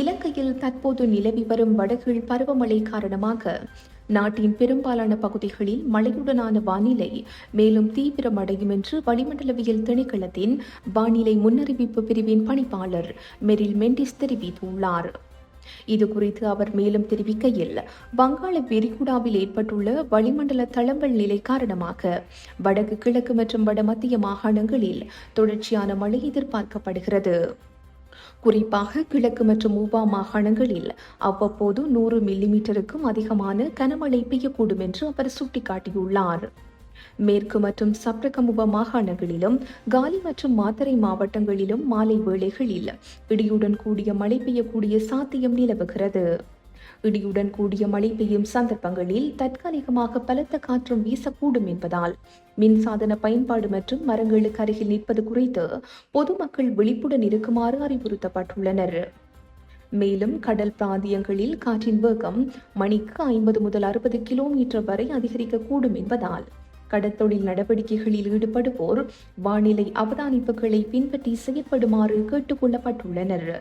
இலங்கையில் தற்போது நிலவி வரும் வடகீழ் பருவமழை காரணமாக நாட்டின் பெரும்பாலான பகுதிகளில் மழையுடனான வானிலை மேலும் தீவிரமடையும் என்று வளிமண்டலவியல் திணைக்களத்தின் வானிலை முன்னறிவிப்பு பிரிவின் பணிப்பாளர் மெரில் மெண்டிஸ் தெரிவித்துள்ளார். இது குறித்து அவர் மேலும் தெரிவிக்கையில் வங்காள விரிகுடாவில் ஏற்பட்டுள்ள வளிமண்டல தளம்பல் நிலை காரணமாக வடக்கு கிழக்கு மற்றும் வடமத்திய மாகாணங்களில் தொடர்ச்சியான மழை எதிர்பார்க்கப்படுகிறது. குறிப்பாக கிழக்கு மற்றும் ஊபா மாகாணங்களில் அவ்வப்போது நூறு மில்லிமீட்டருக்கும் அதிகமான கனமழை பெய்யக்கூடும் என்று அவர் சுட்டிக்காட்டியுள்ளார். மேற்கு மற்றும் சப்ரகமுப மாகாணங்களிலும் காலி மற்றும் மாத்தரை மாவட்டங்களிலும் மாலை வேளைகளில் இடியுடன் கூடிய மழை பெய்யக்கூடிய சாத்தியம் நிலவுகிறது. இடியுடன் கூடிய மழை பெய்யும் சந்தர்ப்பங்களில் தற்காலிகமாக பலத்த காற்றும் வீசக்கூடும் என்பதால் மின்சாதன பயன்பாடு மற்றும் மரங்களுக்கு அருகில் நிற்பது குறித்து பொதுமக்கள் விழிப்புடன் இருக்குமாறு அறிவுறுத்தப்பட்டுள்ளனர். மேலும் கடல் பிராந்தியங்களில் காற்றின் வேகம் மணிக்கு ஐம்பது முதல் அறுபது கிலோமீட்டர் வரை அதிகரிக்கக்கூடும் என்பதால் கடற்தொழில் நடவடிக்கைகளில் ஈடுபடுவோர் வானிலை அவதானிப்புகளை பின்பற்றி செயற்படுமாறு கேட்டுக்கொள்ளப்பட்டுள்ளனர்